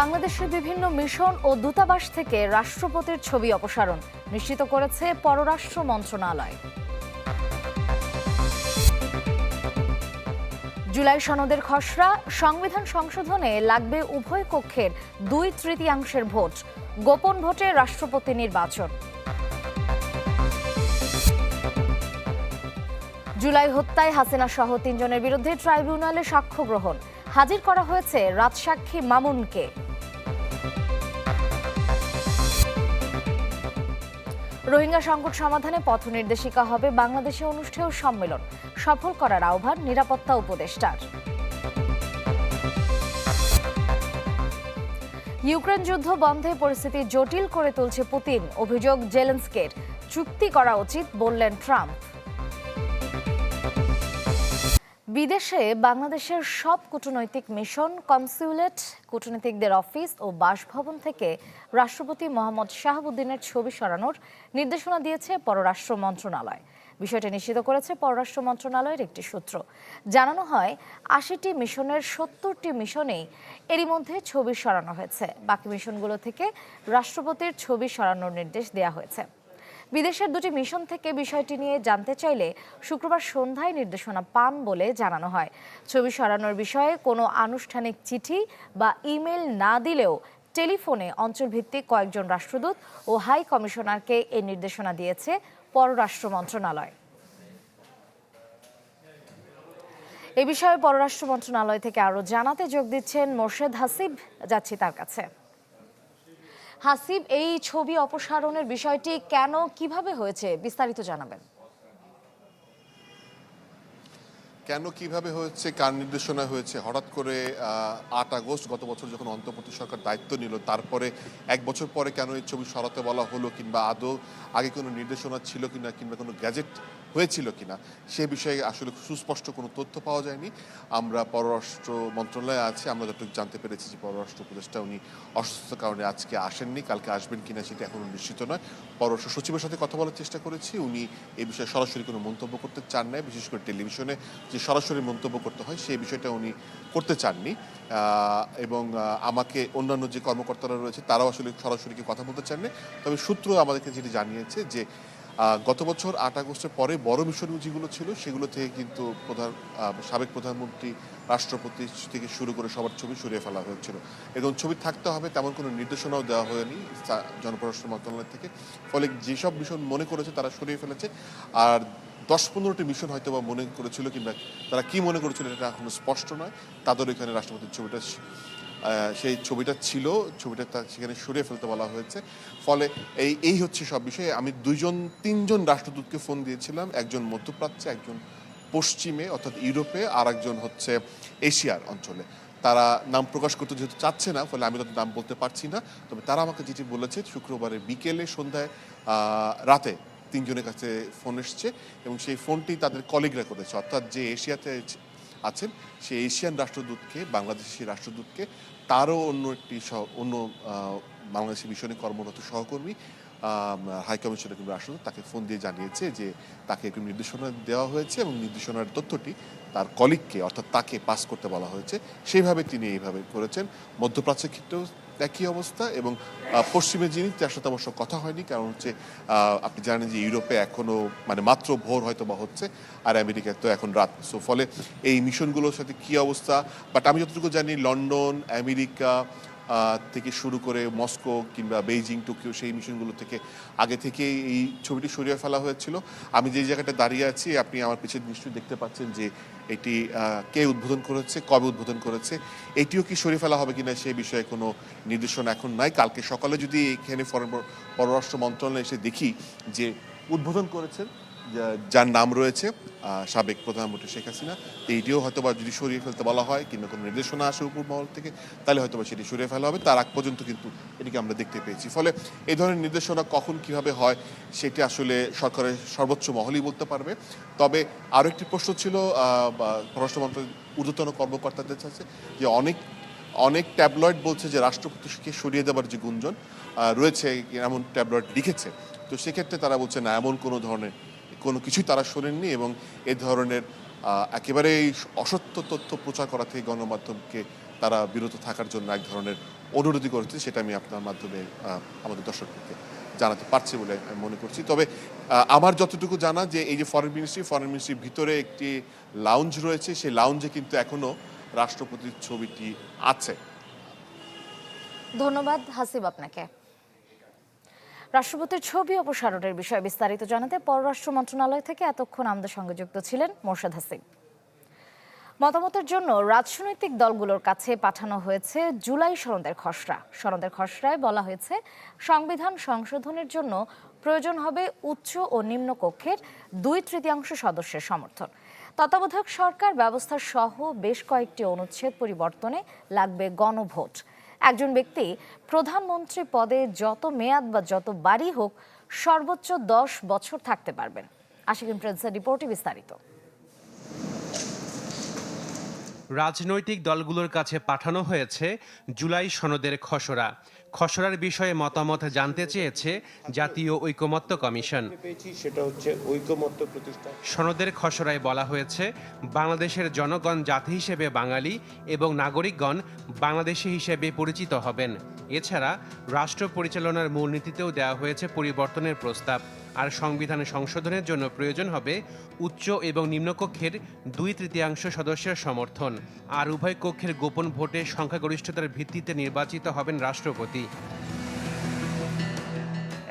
বাংলাদেশের বিভিন্ন মিশন ও দূতাবাস থেকে রাষ্ট্রপতির ছবি অপসারণ নিশ্চিত করেছে পররাষ্ট্র মন্ত্রণালয়। জুলাই সনদের খসড়া, সংবিধান সংশোধনে লাগবে উভয় কক্ষের দুই তৃতীয়াংশের ভোট, গোপন ভোটে রাষ্ট্রপতি নির্বাচন। জুলাই হত্যায় হাসিনা সহ তিনজনের বিরুদ্ধে ট্রাইব্যুনালে সাক্ষ্য গ্রহণ। হাজির করা হয়েছে রাজসাক্ষী মামুনকে। রোহিঙ্গা সংকট সমাধানে পথ নির্দেশিকা হবে বাংলাদেশে অনুষ্ঠেয় সম্মেলন। সফল করার আহ্বান নিরাপত্তা উপদেষ্টার। ইউক্রেন যুদ্ধ বন্ধে পরিস্থিতি জটিল করে তুলছে পুতিন। অভিযোগ জেলেন্সকের। চুক্তি করা উচিত বললেন ট্রাম্প। বিদেশে বাংলাদেশের সব কূটনৈতিক মিশন, কনসুলেট, কূটনীতিকদের অফিস ও বাসভবন থেকে রাষ্ট্রপতি মোহাম্মদ শাহাবুদ্দিনের ছবি সরানোর নির্দেশনা দিয়েছে পররাষ্ট্র মন্ত্রণালয়। বিষয়টি নিশ্চিত করেছে পররাষ্ট্র মন্ত্রণালয়ের একটি সূত্র। জানানো হয়, আশিটি মিশনের সত্তরটি মিশনেই এরই মধ্যে ছবি সরানো হয়েছে। বাকি মিশনগুলো থেকে রাষ্ট্রপতির ছবি সরানোর নির্দেশ দেওয়া হয়েছে। বিদেশের দুটি মিশন থেকে বিষয়টি নিয়ে জানতে চাইলে শুক্রবার সন্ধ্যায় নির্দেশনা পান বলে জানানো হয়। ছবি সরানোর বিষয়ে কোনো আনুষ্ঠানিক চিঠি বা ইমেল না দিলেও টেলিফোনে অঞ্চলভিত্তিক কয়েকজন রাষ্ট্রদূত ও হাই কমিশনারকে এই নির্দেশনা দিয়েছে পররাষ্ট্র মন্ত্রণালয়। এ বিষয়ে পররাষ্ট্র মন্ত্রণালয় থেকে আরও জানাতে যোগ দিচ্ছেন মোর্শেদ হাসিব, যাচ্ছি তার কাছে। হাসিব, এই ছবি অপসারণের বিষয়টি কেন, কীভাবে হয়েছে, বিস্তারিত জানাবেন। কেন, কীভাবে হয়েছে, কার নির্দেশনা হয়েছে? হঠাৎ করে আট আগস্ট, গত বছর যখন অন্তর্বর্তী সরকার দায়িত্ব নিল, তারপরে এক বছর পরে কেন এই ছবি সরাতে বলা হলো, কিংবা আদৌ আগে কোনো নির্দেশনা ছিল কিনা, কিংবা কোনো গ্যাজেট হয়েছিল কিনা, সে বিষয়ে আসলে সুস্পষ্ট কোনো তথ্য পাওয়া যায়নি। আমরা পররাষ্ট্র মন্ত্রণালয়ে আছি, আমরা যতটুকু জানতে পেরেছি যে পররাষ্ট্র উপদেষ্টা উনি অসুস্থতার কারণে আজকে আসেননি, কালকে আসবেন কিনা সেটা এখনও নিশ্চিত নয়। পররাষ্ট্র সচিবের সাথে কথা বলার চেষ্টা করেছি, উনি এ বিষয়ে সরাসরি কোনো মন্তব্য করতে চান না বিশেষ করে টেলিভিশনে যে সরাসরি মন্তব্য করতে হয় সেই বিষয়টা উনি করতে চাননি। এবং আমাকে অন্যান্য যে কর্মকর্তারা রয়েছে তারাও আসলে সরাসরি কথা বলতে চাননি। তবে সূত্র আমাদেরকে যেটি জানিয়েছে যে গত বছর আট আগস্টের পরে বড় মিশন যেগুলো ছিল, সেগুলো থেকে কিন্তু প্রধান সাবেক প্রধানমন্ত্রী, রাষ্ট্রপতি থেকে শুরু করে সবার ছবি সরিয়ে ফেলা হয়েছিল। এবং ছবি থাকতে হবে তেমন কোনো নির্দেশনাও দেওয়া হয়নি জনপররাষ্ট্র মন্ত্রণালয় থেকে। ফলে যেসব মিশন মনে করেছে তারা সরিয়ে ফেলেছে। আর দশ পনেরোটি মিশন হয়তো বা মনে করেছিল কিংবা তারা কি মনে করেছিল এটা এখনও স্পষ্ট নয়। তাদের এখানে রাষ্ট্রপতির ছবিটা সেই ছবিটা ছিল, ছবিটা তা সেখানে সরিয়ে ফেলতে বলা হয়েছে। ফলে এই এই হচ্ছে সব বিষয়ে। আমি দুইজন, তিনজন রাষ্ট্রদূতকে ফোন দিয়েছিলাম, একজন মধ্যপ্রাচ্যে, একজন পশ্চিমে, অর্থাৎ ইউরোপে, আর একজন হচ্ছে এশিয়ার অঞ্চলে। তারা নাম প্রকাশ করতে যেহেতু চাচ্ছে না, ফলে আমি তাদের নাম বলতে পারছি না। তবে তারা আমাকে যেটি বলেছে শুক্রবারে বিকেলে, সন্ধ্যায় রাতে তিনজনের কাছে ফোন এসছে এবং সেই ফোনটি তাদের কলিগরা করেছে। অর্থাৎ যে এশিয়াতে আছেন সে এশিয়ান রাষ্ট্রদূতকে, বাংলাদেশি রাষ্ট্রদূতকে, তারও অন্য একটি অন্য বাংলাদেশের বাংলাদেশি মিশনে কর্মরত সহকর্মী হাই কমিশনার কিন্তু রাষ্ট্রদূত তাকে ফোন দিয়ে জানিয়েছে যে তাকে একটি নির্দেশনা দেওয়া হয়েছে এবং নির্দেশনার তথ্যটি তার কলিগকে, অর্থাৎ তাকে পাস করতে বলা হয়েছে। সেইভাবে তিনি এইভাবে করেছেন। মধ্যপ্রাচ্যের ক্ষেত্রেও একই অবস্থা এবং পশ্চিমে যিনি তার সাথে অবশ্য কথা হয়নি, কারণ হচ্ছে আপনি জানেন যে ইউরোপে এখনও মানে মাত্র ভোর হয়তো বা হচ্ছে, আর আমেরিকায় তো এখন রাত। সো ফলে এই মিশনগুলোর সাথে কী অবস্থা? বাট আমি যতটুকু জানি, লন্ডন, আমেরিকা থেকে শুরু করে মস্কো কিংবা বেইজিং, টোকিও সেই মিশনগুলো থেকে আগে থেকে এই ছবিটি সরিয়ে ফেলা হয়েছিল। আমি যে জায়গাটা দাঁড়িয়ে আছি, আপনি আমার পিছিয়ে নিশ্চয়ই দেখতে পাচ্ছেন যে এটি কে উদ্বোধন করেছে, কবে উদ্বোধন করেছে, এটিও কি সরিয়ে ফেলা হবে কিনা সেই বিষয়ে কোনো নির্দেশনা এখন নাই। কালকে সকালে যদি এখানে পররাষ্ট্র মন্ত্রণালয়ে এসে দেখি যে উদ্বোধন করেছেন যার নাম রয়েছে সাবেক প্রধানমন্ত্রী শেখ হাসিনা, এইটিও হয়তো বা যদি সরিয়ে ফেলতে বলা হয়, কিংবা কোনো নির্দেশনা আসে উপর মহল থেকে, তাহলে হয়তো বা সেটি সরিয়ে ফেলা হবে। তার আগ পর্যন্ত কিন্তু এটিকে আমরা দেখতে পেয়েছি। ফলে এই ধরনের নির্দেশনা কখন কীভাবে হয়, সেটি আসলে সরকারের সর্বোচ্চ মহলই বলতে পারবে। তবে আরও একটি প্রশ্ন ছিল পররাষ্ট্র মন্ত্রণালয়ের ঊর্ধ্বতন কর্মকর্তাদের কাছে, যে অনেক অনেক ট্যাবলয়েড বলছে যে রাষ্ট্রপতিকে সরিয়ে দেওয়ার যে গুঞ্জন রয়েছে, এমন ট্যাবলয়েড লিখেছে। তো সেক্ষেত্রে তারা বলছে, না, এমন কোনো ধরনের কোনো কিছুই তারা শোনেননি এবং এ ধরনের একেবারেই অসত্য তথ্য প্রচার করা থেকে গণমাধ্যমকে তারা বিরত থাকার জন্য এক ধরনের অনুরোধই করেছে, সেটা আমি আপনার মাধ্যমে আমাদের দর্শকদেরকে জানাতে পারছি বলে আমি মনে করছি। তবে আমার যতটুকু জানা যে এই যে ফরেন মিনিস্ট্রি ফরেন মিনিস্ট্রির ভিতরে একটি লাউঞ্জ রয়েছে, সেই লাউঞ্জে কিন্তু এখনও রাষ্ট্রপতির ছবিটি আছে। ধন্যবাদ, হাসিব আপনাকে। রাষ্ট্রপতির ছবি অপসারণের বিষয়ে বিস্তারিত জানাতে পররাষ্ট্র মন্ত্রণালয় থেকে এতক্ষণ আমাদের সঙ্গে যুক্ত ছিলেন মোর্শেদ হাসিব মতামতের জন্য রাজনৈতিক দলগুলোর কাছে পাঠানো হয়েছে জুলাই সনদের খসড়া। সনদের খসড়ায় বলা হয়েছে, সংবিধান সংশোধনের জন্য প্রয়োজন হবে উচ্চ ও নিম্ন কক্ষের দুই তৃতীয়াংশ সদস্যের সমর্থন। তত্ত্বাবধায়ক সরকার ব্যবস্থা সহ বেশ কয়েকটি অনুচ্ছেদ পরিবর্তনে লাগবে গণভোট। একজন ব্যক্তি প্রধানমন্ত্রী পদে যত মেয়াদ বা যত বাড়ি হোক সর্বোচ্চ দশ বছর থাকতে পারবেন। আশিকিন প্রিন্সের রিপোর্টে বিস্তারিত। রাজনৈতিক দলগুলোর কাছে পাঠানো হয়েছে জুলাই সনদের খসড়া। খসড়ার বিষয়ে মতামত জানতে চেয়েছে জাতীয় ঐকমত্য কমিশন। সেটা হচ্ছে ঐকমত্য সনদের খসড়ায় বলা হয়েছে, বাংলাদেশের জনগণ জাতি হিসেবে বাঙালি এবং নাগরিকগণ বাংলাদেশি হিসেবে পরিচিত হবেন। এছাড়া রাষ্ট্র পরিচালনার মূলনীতিতেও দেওয়া হয়েছে পরিবর্তনের প্রস্তাব। আর সংবিধান সংশোধনের জন্য প্রয়োজন হবে উচ্চ এবং নিম্নকক্ষের দুই তৃতীয়াংশ সদস্যের সমর্থন। আর উভয় কক্ষের গোপন ভোটে সংখ্যাগরিষ্ঠতার ভিত্তিতে নির্বাচিত হবেন রাষ্ট্রপতি।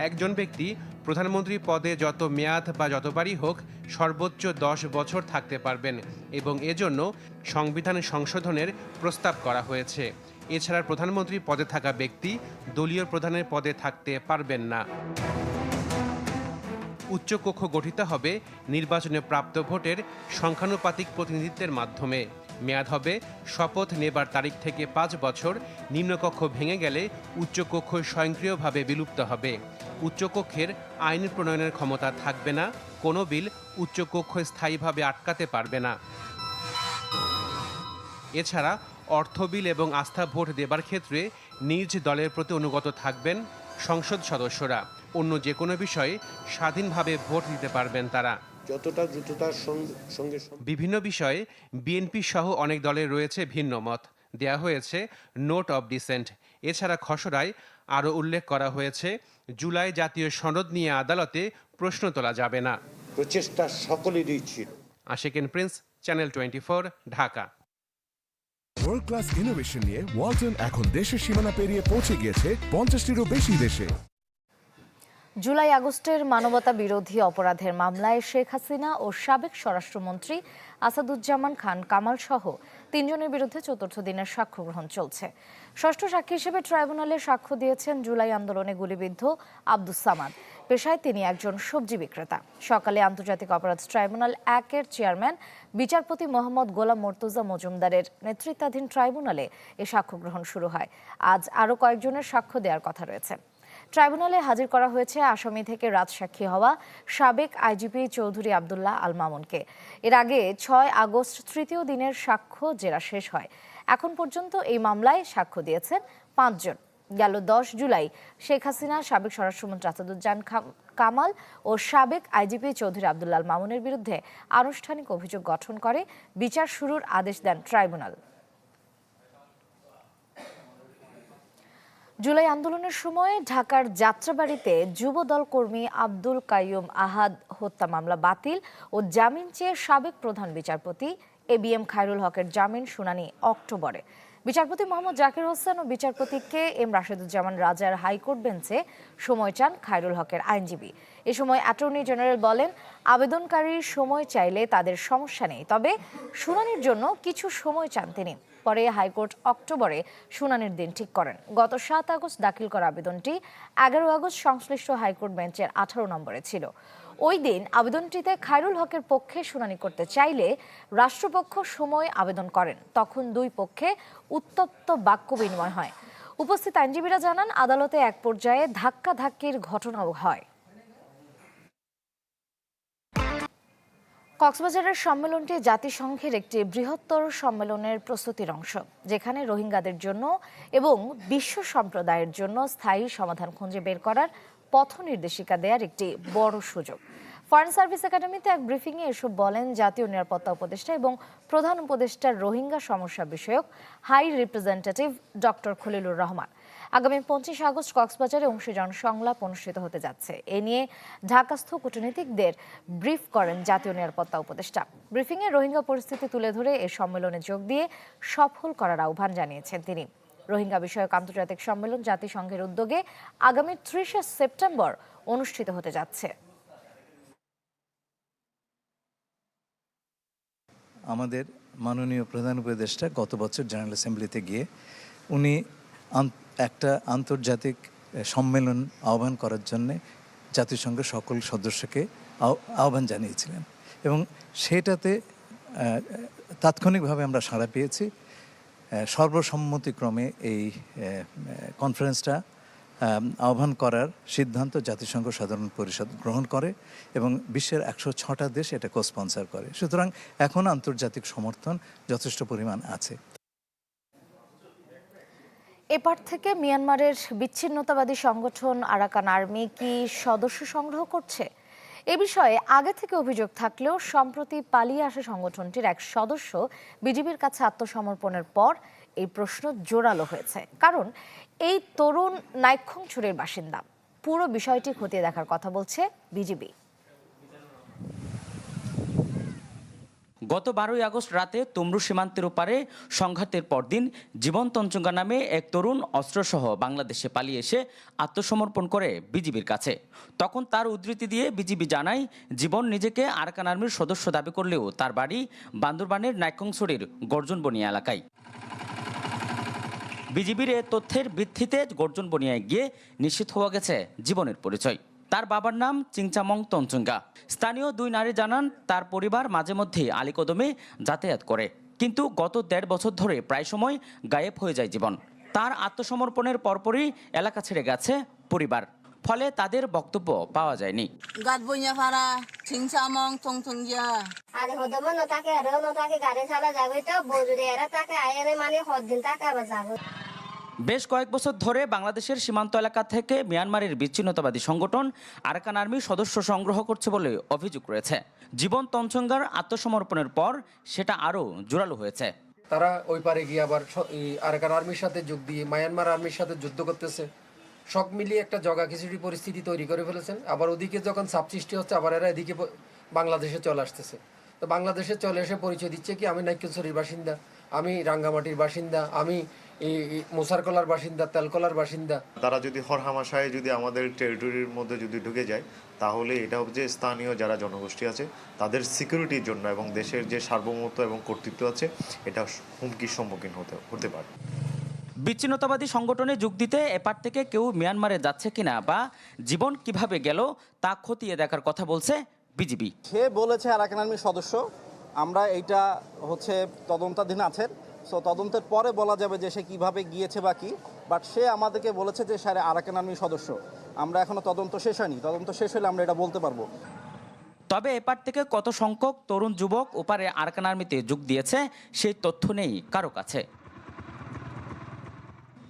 একজন ব্যক্তি প্রধানমন্ত্রী পদে যত মেয়াদ বা যতবারই হোক সর্বোচ্চ দশ বছর থাকতে পারবেন এবং এজন্য সংবিধান সংশোধনের প্রস্তাব করা হয়েছে। এছাড়া প্রধানমন্ত্রী পদে থাকা ব্যক্তি দলীয় প্রধানের পদে থাকতে পারবেন না। উচ্চকক্ষ গঠিত হবে নির্বাচনে প্রাপ্ত ভোটের সংখ্যানুপাতিক প্রতিনিধিত্বের মাধ্যমে। মেয়াদ হবে শপথ নেবার তারিখ থেকে পাঁচ বছর। নিম্নকক্ষ ভেঙে গেলে উচ্চকক্ষ স্বয়ংক্রিয়ভাবে বিলুপ্ত হবে। উচ্চকক্ষের আইন প্রণয়নের ক্ষমতা থাকবে না। কোনো বিল উচ্চকক্ষ স্থায়ীভাবে আটকাতে পারবে না। এছাড়া অর্থ বিল এবং আস্থা ভোট দেবার ক্ষেত্রে নিজ দলের প্রতি অনুগত থাকবেন সংসদ সদস্যরা। অন্য যে কোনো বিষয়ে স্বাধীনভাবে ভোট দিতে পারবেন তারা। যতটা দ্রুততার সঙ্গে সঙ্গে বিভিন্ন বিষয়ে বিএনপি সহ অনেক দলের রয়েছে ভিন্ন মত। দেয়া হয়েছে নোট অব ডিসেন্ট। এছাড়া খসড়ায় আরও উল্লেখ করা হয়েছে জুলাই জাতীয় সনদ নিয়ে আদালতে প্রশ্ন তোলা যাবে না। প্রচেষ্টা সকলেরই ছিল। আশিকেন Prince channel twenty four Dhaka. World class innovation নিয়ে ওয়ালটন এখন দেশের সীমানা পেরিয়ে পৌঁছে গিয়েছে পঞ্চাশটিরও বেশি দেশে। জুলাই আগস্টের মানবতা বিরোধী অপরাধের মামলায় শেখ হাসিনা ও সাবেক স্বরাষ্ট্রমন্ত্রী আসাদুজ্জামান খান কামাল সহ তিনজনের বিরুদ্ধে চতুর্থ দিনের সাক্ষ্য গ্রহণ চলছে। ষষ্ঠ সাক্ষী হিসেবে ট্রাইব্যুনালে সাক্ষ্য দিয়েছেন জুলাই আন্দোলনে গুলিবিদ্ধ আব্দুস সামাদ। পেশায় তিনি একজন সবজি বিক্রেতা। সকালে আন্তর্জাতিক অপরাধ ট্রাইব্যুনাল একের চেয়ারম্যান বিচারপতি মোহাম্মদ গোলাম মর্তুজা মজুমদারের নেতৃত্বাধীন ট্রাইব্যুনালে এ সাক্ষ্য গ্রহণ শুরু হয়। আজ আরও কয়েকজনের সাক্ষ্য দেওয়ার কথা রয়েছে। ট্রাইব্যুনালে হাজির করা হয়েছে আসামি থেকে রাজসাক্ষী হওয়া সাবেক আইজিপি চৌধুরী আবদুল্লাহ আল মামুনকে। এর আগে ছয় আগস্ট তৃতীয় দিনের সাক্ষ্য জেরা শেষ হয়। এখন পর্যন্ত এই মামলায় সাক্ষ্য দিয়েছেন পাঁচজন। গেল দশ জুলাই শেখ হাসিনা, সাবেক স্বরাষ্ট্রমন্ত্রী আসাদুজ্জান কামাল ও সাবেক আইজিপি চৌধুরী আবদুল্লাহ আল মামুনের বিরুদ্ধে আনুষ্ঠানিক অভিযোগ গঠন করে বিচার শুরুর আদেশ দেন ট্রাইব্যুনাল। জুলাই আন্দোলনের সময় ঢাকার যাত্রাবাড়িতে যুব দল কর্মী আব্দুল কাইয়ুম আহাদ হত্যা মামলা বাতিল ও জামিন চেয়ে সাবেক প্রধান বিচারপতি এ বি এম খায়রুল হকের জামিন শুনানি অক্টোবরে। বিচারপতি মোহাম্মদ জাকির হোসেন ও বিচারপতি কে এম রাশেদুজ্জামান রাজার হাইকোর্ট বেঞ্চে সময় চান খায়রুল হকের আইনজীবী। এ সময় অ্যাটর্নি জেনারেল বলেন আবেদনকারীর সময় চাইলে তাদের সমস্যা নেই, তবে শুনানির জন্য কিছু সময় চান তিনি। পরে হাইকোর্ট অক্টোবরে শুনানির দিন ঠিক করেন। গত সাত আগস্ট দাখিল করা আবেদনটি এগারো আগস্ট সংশ্লিষ্ট হাইকোর্ট বেঞ্চের আঠারো নম্বরে ছিল। ওই দিন আবেদনটিতে খায়রুল হকের পক্ষে শুনানি করতে চাইলে রাষ্ট্রপক্ষ সময় আবেদন করেন। তখন দুই পক্ষে উত্তপ্ত বাক্য বিনিময় হয়। উপস্থিত আইনজীবীরা জানান, আদালতে এক পর্যায়ে ধাক্কাধাক্কির ঘটনাও হয়। কক্সবাজারের সম্মেলনটি জাতিসংঘের একটি বৃহত্তর সম্মেলনের প্রস্তুতির অংশ, যেখানে রোহিঙ্গাদের জন্য এবং বিশ্ব সম্প্রদায়ের জন্য স্থায়ী সমাধান খুঁজে বের করার পথ নির্দেশিকা দেওয়ার একটি বড় সুযোগ। ফরেন সার্ভিস একাডেমিতে এক ব্রিফিংয়ে এসব বলেন জাতীয় নিরাপত্তা উপদেষ্টা এবং প্রধান উপদেষ্টার রোহিঙ্গা সমস্যা বিষয়ক high representative doctor Khalilur Rahman. আগামী পঁচিশ আগস্ট কক্সবাজারে অংশীজন সংলাপ অনুষ্ঠিত হতে যাচ্ছে। এ নিয়ে ঢাকাস্থ কূটনীতিকদের ব্রিফ করেন জাতীয় নিরাপত্তা উপদেষ্টা। ব্রিফিংয়ে রোহিঙ্গা পরিস্থিতি তুলে ধরে এ সম্মেলনে যোগ দিয়ে সফল করার আহ্বান জানিয়েছেন তিনি। রোহিঙ্গা বিষয়ক আন্তর্জাতিক সম্মেলন জাতিসংঘের উদ্যোগে আগামী ত্রিশে সেপ্টেম্বর অনুষ্ঠিত হতে যাচ্ছে। আমাদের মাননীয় প্রধান উপদেষ্টা গত বছর জেনারেল অ্যাসেম্বলিতে গিয়ে উনি একটা আন্তর্জাতিক সম্মেলন আহ্বান করার জন্যে জাতিসংঘের সকল সদস্যকে আহ্বান জানিয়েছিলেন। এবং সেটাতে তাৎক্ষণিকভাবে আমরা সাড়া পেয়েছি। সর্বসম্মতিক্রমে এই কনফারেন্সটা আহ্বান করার সিদ্ধান্ত জাতিসংঘ সাধারণ পরিষদ গ্রহণ করে এবং বিশ্বের একশো ছটা দেশ এটা কো স্পন্সর করে। সুতরাং এখন আন্তর্জাতিক সমর্থন যথেষ্ট পরিমাণ আছে। এপার থেকে মিয়ানমারের বিচ্ছিন্নতাবাদী সংগঠন আরাকান আর্মি কি সদস্য সংগ্রহ করছে? এ বিষয়ে আগে থেকে অভিযোগ থাকলেও সম্প্রতি পালিয়ে আসা সংগঠনটির এক সদস্য বিজেপির কাছে আত্মসমর্পণের পর এই প্রশ্ন জোরালো হয়েছে। কারণ এই তরুণ নাইক্ষংছড়ির বাসিন্দা, পুরো বিষয়টি খতিয়ে দেখার কথা বলছে বিজিবি। গত বারোই আগস্ট রাতে তমরু সীমান্তের ওপারে সংঘাতের পরদিন জীবন তঞ্চঙ্গা নামে এক তরুণ অস্ত্রসহ বাংলাদেশে পালিয়ে এসে আত্মসমর্পণ করে বিজিবির কাছে। তখন তার উদ্ধৃতি দিয়ে বিজিবি জানায়, জীবন নিজেকে আরকান আর্মির সদস্য দাবি করলেও তার বাড়ি বান্দরবানের নাইকংসরির গর্জন বনিয়া এলাকায়। বিজিবির এ তথ্যের ভিত্তিতে গর্জন বনিয়ায় গিয়ে নিশ্চিত হওয়া গেছে জীবনের পরিচয়। তার বাবার নাম চিংচামং তঞ্চুঙ্গা স্থানীয় দুই নারী জানান তার পরিবার মাঝে মধ্যেই আলীকদমে যাতায়াত করে। কিন্তু গত দেড় বছর ধরে প্রায় সময় গায়েব হয়ে যায় জীবন। তার আত্মসমর্পণের পরপরই এলাকা ছেড়ে গেছে পরিবার। ফলে তাদের বক্তব্য পাওয়া যায়নি। তাকে বেশ কয়েক বছর ধরে বাংলাদেশের সীমান্ত এলাকা থেকে মিয়ানমারের বিচ্ছিন্নতাবাদী সংগঠন আরাকান আর্মি সদস্য সংগ্রহ করছে বলে অভিযোগ রয়েছে। জীবন তঞ্চঙ্গার আত্মসমর্পণের পর সেটা আরও জোরালো হয়েছে। তারা ওই পারে গিয়ে আবার আরাকান আর্মির সাথে যোগ দিয়ে মায়ানমার আর্মির সাথে যুদ্ধ করতেছে। সব মিলিয়ে একটা জগা খিচুড়ি পরিস্থিতি তৈরি করে ফেলেছেন। আবার ওদিকে যখন চাপ সৃষ্টি হচ্ছে, আবার এরা এদিকে বাংলাদেশে চলে আসতেছে। তো বাংলাদেশে চলে এসে পরিচয় দিচ্ছে কি, আমি নাইকেশ্বরীর বাসিন্দা, আমি রাঙ্গামাটির বাসিন্দা, আমি এই মোসারকলার বাসিন্দা তেলকলার বাসিন্দা। তারা যদি হরহামাশায় যদি আমাদের টেরিটরির মধ্যে যদি ঢুকে যায় তাহলে এটা হচ্ছে স্থানীয় যারা জনগোষ্ঠী আছে তাদের সিকিউরিটির জন্য এবং দেশের যে সার্বভৌমত্ব এবং কর্তৃত্ব আছে এটা হুমকির সম্মুখীন হতে হতে পারে। বিচ্ছিন্নতাবাদী সংগঠনে যোগ দিতে এপার থেকে কেউ মিয়ানমারে যাচ্ছে কিনা বা জীবন কীভাবে গেল তা খতিয়ে দেখার কথা বলছে বিজিবি। সে বলেছে আরাকান আর্মির সদস্য আমরা এইটা হচ্ছে তদন্তাধীন আছেন। সো তদন্তের পরে বলা যাবে যে সে কীভাবে গিয়েছে বা কি। বাট সে আমাদেরকে বলেছে যে সে আরাকান আর্মি সদস্য। আমরা এখনও তদন্ত শেষ হয়নি। তদন্ত শেষ হলে আমরা এটা বলতে পারব। তবে এপার থেকে কত সংখ্যক তরুণ যুবক ওপারে আরকান আর্মিতে যোগ দিয়েছে সেই তথ্য নেই কারও কাছে।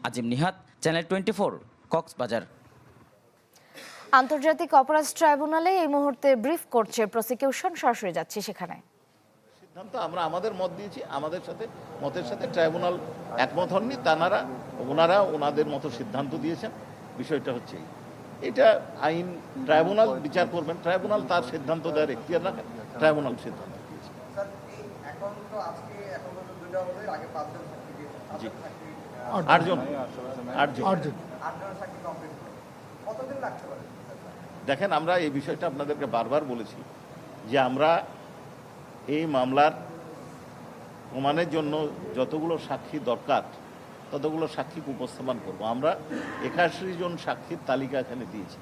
Azim Nihat channel twenty four Cox's Bazar. আন্তর্জাতিক অপরাধ ট্রাইব্যুনালে এই মুহূর্তে ব্রিফ করছে প্রসিকিউশন। সরাসরি যাচ্ছে সেখানে। সিদ্ধান্ত আমরা আমাদের মত দিয়েছি আমাদের সাথে মতের সাথে ট্রাইব্যুনাল একমত হননি তানারা ওনারা ওনাদের মতো সিদ্ধান্ত দিয়েছেন। বিষয়টা হচ্ছে এটা আইন ট্রাইব্যুনাল বিচার করবেন ট্রাইব্যুনাল তার সিদ্ধান্ত দেওয়ার এখতিয়ার রাখেন ট্রাইব্যুনাল সিদ্ধান্ত দিয়েছে। জি। আটজন। আটজন। দেখেন আমরা এই বিষয়টা আপনাদেরকে বারবার বলেছি যে আমরা এই মামলার প্রমাণের জন্য যতগুলো সাক্ষী দরকার, ততগুলো সাক্ষী উপস্থাপন করব। আমরা একাশি জন সাক্ষীর তালিকা এখানে দিয়েছি।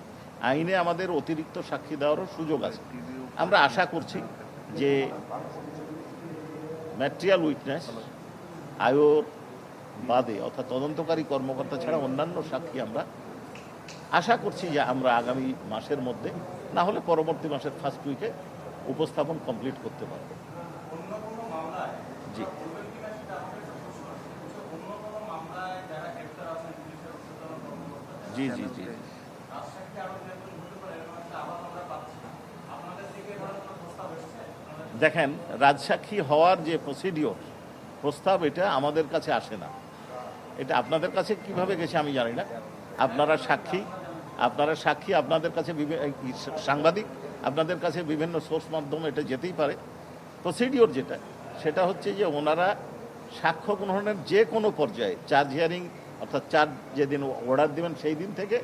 আইনে আমাদের অতিরিক্ত সাক্ষী দেওয়ারও সুযোগ আছে। আমরা আশা করছি যে ম্যাটেরিয়াল উইটনেস আয়োর বাদে অর্থাৎ তদন্তকারী কর্মকর্তা ছাড়া অন্যান্য সাক্ষী আমরা আশা করছি যে আমরা আগামী মাসের মধ্যে, না হলে পরবর্তী মাসের ফার্স্ট উইকে উপস্থাপন কমপ্লিট করতে পারব। জি। জি জি জি। দেখেন, রাজসাক্ষী হওয়ার যে প্রসিডিওর প্রস্তাব এটা আমাদের কাছে আসে না। এটা আপনাদের কাছে কীভাবে গেছে আমি জানি না। আপনারা সাক্ষী আপনারা সাক্ষী, আপনাদের কাছে সাংবাদিক আপনাদের কাছে বিভিন্ন সোর্স মাধ্যমে এটা যেতেই পারে। প্রসিডিওর যেটা, সেটা হচ্ছে যে ওনারা সাক্ষ্য গ্রহণের যে কোনো পর্যায়ে চার্জ হিয়ারিং অর্থাৎ চার্জ যেদিন অর্ডার দেবেন সেই দিন থেকে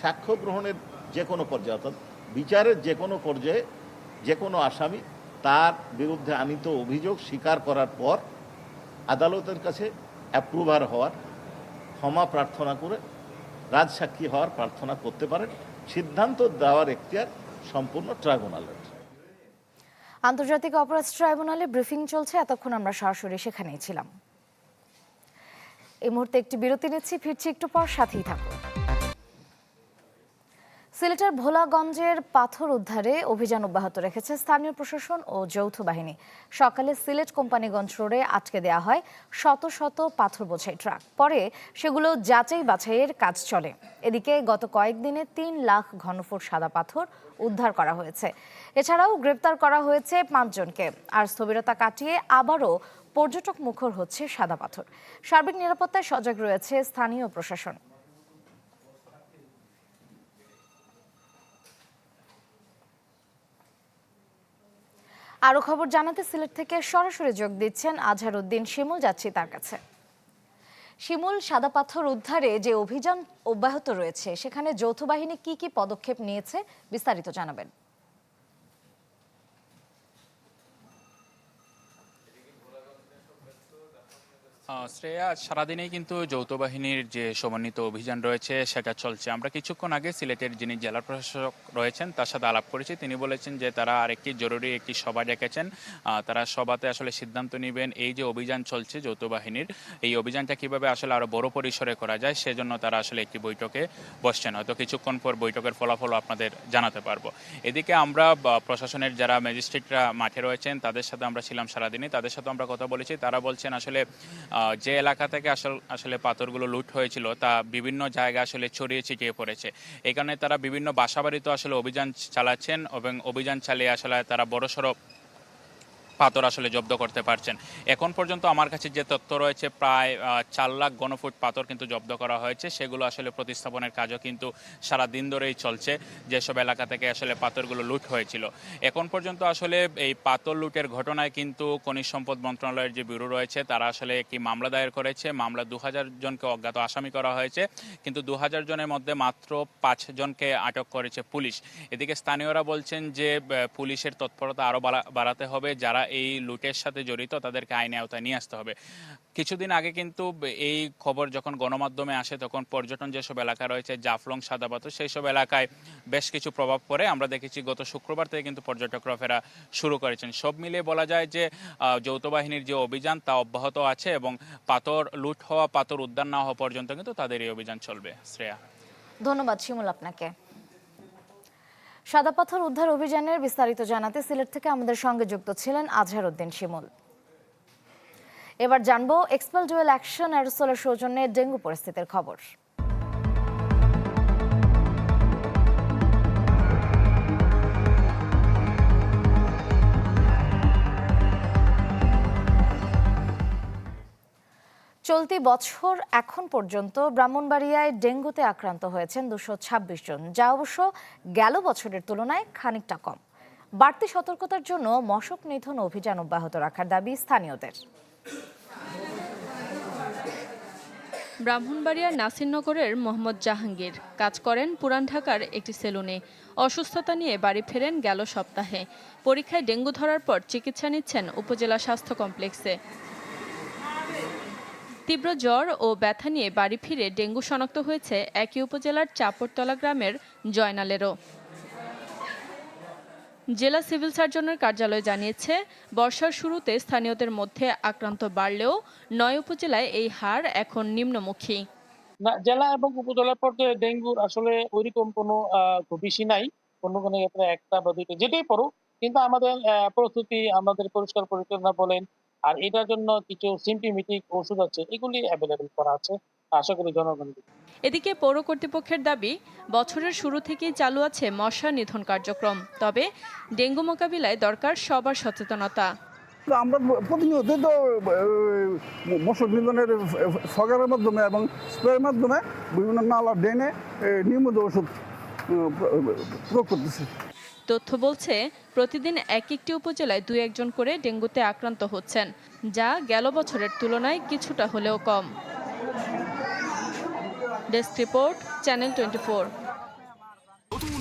সাক্ষ্য গ্রহণের যে কোনো পর্যায়ে, অর্থাৎ বিচারের যে কোনো পর্যায়ে যে কোনো আসামি তার বিরুদ্ধে আনিত অভিযোগ স্বীকার করার পর আদালতের কাছে অ্যাপ্রুভার হওয়ার, ক্ষমা প্রার্থনা করে রাজসাক্ষী হওয়ার প্রার্থনা করতে পারেন। সিদ্ধান্ত দেওয়ার এখতিয়ার সম্পূর্ণ ট্রাইব্যুনালের আন্তর্জাতিক অপরাধ ট্রাইব্যুনালে ব্রিফিং চলছে, এতক্ষণ আমরা সরাসরি সেখানেই ছিলাম। এই মুহূর্তে একটি বিরতি নিচ্ছি, ফিরছি একটু পর, সাথেই থাকুন। সিলেটের ভোলাগঞ্জের পাথর উদ্ধারে অভিযান অব্যাহত রেখেছে স্থানীয় প্রশাসন ও যৌথ বাহিনী। সকালে সিলেট কোম্পানিগঞ্জ রোডে আটকে দেওয়া হয় শত শত পাথর বোঝাই ট্রাক। পরে সেগুলো যাচাই বাছাইয়ের কাজ চলে। এদিকে গত কয়েকদিনে তিন লাখ ঘনফুট সাদা পাথর উদ্ধার করা হয়েছে। এছাড়াও গ্রেপ্তার করা হয়েছে পাঁচজনকে। আর স্থবিরতা কাটিয়ে আবারও পর্যটক মুখর হচ্ছে সাদা পাথর। সার্বিক নিরাপত্তায় সজাগ রয়েছে স্থানীয় প্রশাসন। আরও খবর জানাতে সিলেট থেকে সরাসরি যোগ দিচ্ছেন আজহার উদ্দিন শিমুল, যাচ্ছি তার কাছে। শিমুল, সাদা পাথর উদ্ধারে যে অভিযান অব্যাহত রয়েছে, সেখানে যৌথ বাহিনী কি কি পদক্ষেপ নিয়েছে বিস্তারিত জানাবেন। শ্রেয়া সারাদিনেই কিন্তু যৌথ বাহিনীর যে সমন্বিত অভিযান রয়েছে, সেটা চলছে। আমরা কিছুক্ষণ আগে সিলেটের যিনি জেলা প্রশাসক রয়েছেন, তার সাথে আলাপ করেছি। তিনি বলেছেন যে তারা আরেকটি জরুরি একটি সভা ডেকেছেন। তারা সভাতে আসলে সিদ্ধান্ত নেবেন এই যে অভিযান চলছে যৌথ বাহিনীর, এই অভিযানটা কীভাবে আসলে আরও বড় পরিসরে করা যায়, সেজন্য তারা আসলে একটি বৈঠকে বসছেন। হয়তো কিছুক্ষণ পর বৈঠকের ফলাফল আপনাদের জানাতে পারব। এদিকে আমরা প্রশাসনের যারা ম্যাজিস্ট্রেটরা মাঠে রয়েছেন, তাদের সাথে আমরা ছিলাম সারাদিনে তাদের সাথে আমরা কথা বলেছি। তারা বলছেন আসলে যে এলাকা থেকে আসল আসলে পাথরগুলো লুট হয়েছিল, তা বিভিন্ন জায়গা আসলে ছড়িয়ে ছিটিয়ে পড়েছে। এখানে তারা বিভিন্ন বাসাবাড়িতে আসলে অভিযান চালাচ্ছেন এবং অভিযান চালিয়ে আসলে তারা বড়সড় পাথর আসলে জব্দ করতে পারছেন। এখন পর্যন্ত আমার কাছে যে তথ্য রয়েছে, প্রায় চার লাখ গণফুট পাথর কিন্তু জব্দ করা হয়েছে। সেগুলো আসলে প্রতিস্থাপনের কাজও কিন্তু সারা দিন ধরেই চলছে। যেসব এলাকা থেকে আসলে পাথরগুলো লুট হয়েছিল। এখন পর্যন্ত আসলে এই পাথর লুটের ঘটনায় কিন্তু খনিজ সম্পদ মন্ত্রণালয়ের যে ব্যুরো রয়েছে, তারা আসলে একটি মামলা দায়ের করেছে। মামলা দু হাজার জনকে অজ্ঞাত আসামি করা হয়েছে। কিন্তু দু হাজার জনের মধ্যে মাত্র পাঁচ জনকে আটক করেছে পুলিশ। এদিকে স্থানীয়রা বলছেন যে পুলিশের তৎপরতা আরও বাড়াতে হবে। যারা এই লুটের সাথে জড়িত, তাদেরকে আইনে আওতায় নিয়ে আসতে হবে। কিছুদিন আগে কিন্তু এই খবর যখন গণমাধ্যমে আসে, তখন পর্যটন যেসব এলাকা রয়েছে, জাফলং সাদাপাথর সেই সব এলাকায় বেশ কিছু প্রভাব পড়ে। আমরা দেখেছি গত শুক্রবার থেকে কিন্তু পর্যটকরা ফেরা শুরু করেছেন। সব মিলিয়ে বলা যায় যে যৌথ বাহিনীর যে অভিযান, তা অব্যাহত আছে এবং পাথর, লুট হওয়া, পাথর উদ্ধার না হওয়া পর্যন্ত কিন্তু তাদের এই অভিযান চলবে। শ্রেয়া। ধন্যবাদ শিমুল আপনাকে। সাদা পাথর উদ্ধার অভিযানের বিস্তারিত জানাতে সিলেট থেকে আমাদের সঙ্গে যুক্ত ছিলেন আজহার উদ্দিন শিমুল। এবার জানব এক্সপেল ডুয়েল অ্যাকশন অ্যারোসোলের সৌজন্যে ডেঙ্গু পরিস্থিতির খবর। চলতি বছর এখন পর্যন্ত ব্রাহ্মণবাড়িয়ায় ডেঙ্গুতে আক্রান্ত হয়েছেন দুশো ছাব্বিশ জন, যা অবশ্য গেল বছরের তুলনায় খানিকটা কম। বাড়তি সতর্কতার জন্য মশক নিধন অভিযান অব্যাহত রাখার দাবি স্থানীয়দের। ব্রাহ্মণবাড়িয়ার নাসিরনগরের মোহাম্মদ জাহাঙ্গীর কাজ করেন পুরান ঢাকার একটি সেলুনে। অসুস্থতা নিয়ে বাড়ি ফেরেন গেল সপ্তাহে। পরীক্ষায় ডেঙ্গু ধরার পর চিকিৎসা নিচ্ছেন উপজেলা স্বাস্থ্য কমপ্লেক্সে। তীব্র জ্বর ও ব্যথা নিয়ে বাড়ি ফিরে ডেঙ্গু শনাক্ত হয়েছে একই উপজেলার চাপড়তলা গ্রামের জয়নালেরও। জেলা সিভিল সার্জনের কার্যালয় জানিয়েছে, বর্ষার শুরুতে স্থানীয়দের মধ্যে আক্রান্ত বাড়লেও নয় উপজেলায় এই হার এখন নিম্নমুখী। জেলা এবং উপজেলা পর্যায়ে ডেঙ্গুর আসলে ওইরকম কোনো বেশি নাই। কোনো কোনো ক্ষেত্রে একটা বা দুইটা, যেটাই পড়ুক। কিন্তু আমাদের প্রস্তুতি আমাদের পরিষ্কার পরিচ্ছন্ন বলেন আর এটার জন্য কিছু সিম্পটোমেটিক ওষুধ আছে এগুলি অ্যাভেলেবেল করা আছে আশা করি জনগণ এদিকে পৌর কর্তৃপক্ষের দাবি বছরের শুরু থেকেই চালু আছে মশা নিধন কার্যক্রম। তবে ডেঙ্গু মোকাবিলায় দরকার সবার সচেতনতা। তো আমরা প্রতিনিয়ত তো মশক নিধনের ফগারের মাধ্যমে এবং স্প্রের মাধ্যমে বিভিন্ন নালা ড্রেনে নিয়মিত ওষুধ প্রয়োগ করতেছি। তথ্য বলছে, প্রতিদিন এক একটি উপজেলায় দুই একজন করে ডেঙ্গুতে আক্রান্ত হচ্ছেন, যা গেল বছরের তুলনায় কিছুটা হলেও কম। Desk report, channel twenty